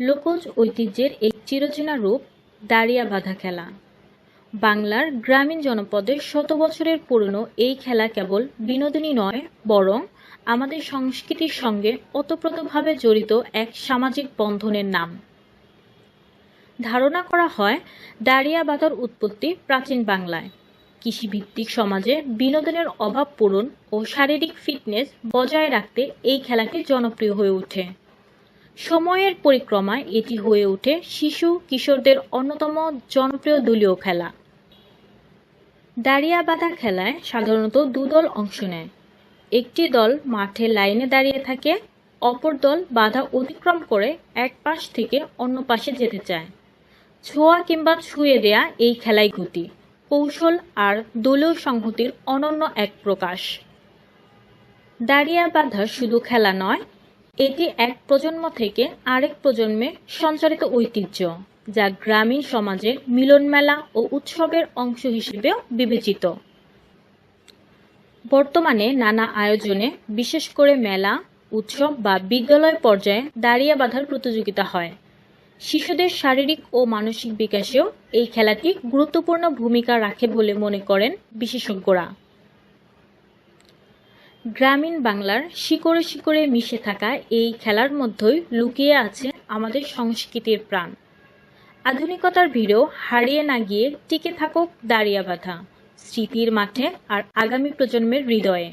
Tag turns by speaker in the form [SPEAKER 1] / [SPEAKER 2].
[SPEAKER 1] লোকজ ঐতিহ্যের এক চিরচেনা রূপ, দাঁড়িয়া বাঁধা খেলা। বাংলার গ্রামীণ জনপদে শত বছরের পুরনো এই খেলা কেবল বিনোদনী নয়, বরং আমাদের সংস্কৃতির সঙ্গে ওতপ্রোতভাবে জড়িত এক সামাজিক বন্ধনের নাম। ধারণা করা হয়, দাঁড়িয়া বাঁধার উৎপত্তি প্রাচীন বাংলায়। কৃষিভিত্তিক সমাজে বিনোদনের অভাব পূরণ ও শারীরিক ফিটনেস বজায় রাখতে এই খেলাটি জনপ্রিয় হয়ে ওঠে। সময়ের পরিক্রমায় এটি হয়ে ওঠে শিশু কিশোরদের অন্যতম জনপ্রিয় দলীয় খেলা। দাঁড়িয়া বাঁধা খেলায় সাধারণত দুদল অংশ নেয়। একটি দল মাঠে লাইনে দাঁড়িয়ে থাকে, অপর দল বাধা অতিক্রম করে এক পাশ থেকে অন্য পাশে যেতে চায়। ছোঁয়া কিংবা ছুঁয়ে দেয়া এই খেলাই গতি, কৌশল আর দলীয় সংহতির অনন্য এক প্রকাশ। দাঁড়িয়া বাঁধা শুধু খেলা নয় এটি এক প্রজন্ম থেকে আরেক প্রজন্মে সঞ্চারিত ঐতিহ্য, যা গ্রামীণ সমাজের মিলন মেলা ও উৎসবের অংশ হিসেবেও বিবেচিত। বর্তমানে নানা আয়োজনে, বিশেষ করে মেলা, উৎসব বা বিদ্যালয় পর্যায়ে দাঁড়িয়ে বাঁধার প্রতিযোগিতা হয়। শিশুদের শারীরিক ও মানসিক বিকাশেও এই খেলাটি গুরুত্বপূর্ণ ভূমিকা রাখে বলে মনে করেন বিশেষজ্ঞরা। গ্রামীণ বাংলার শিকড়ে শিকড়ে মিশে থাকা এই খেলার মধ্যেই লুকিয়ে আছে আমাদের সংস্কৃতির প্রাণ। আধুনিকতার ভিড়েও হারিয়ে না গিয়ে টিকে থাকুক দাঁড়িয়া বাঁধা স্মৃতির মাঠে আর আগামী প্রজন্মের হৃদয়ে।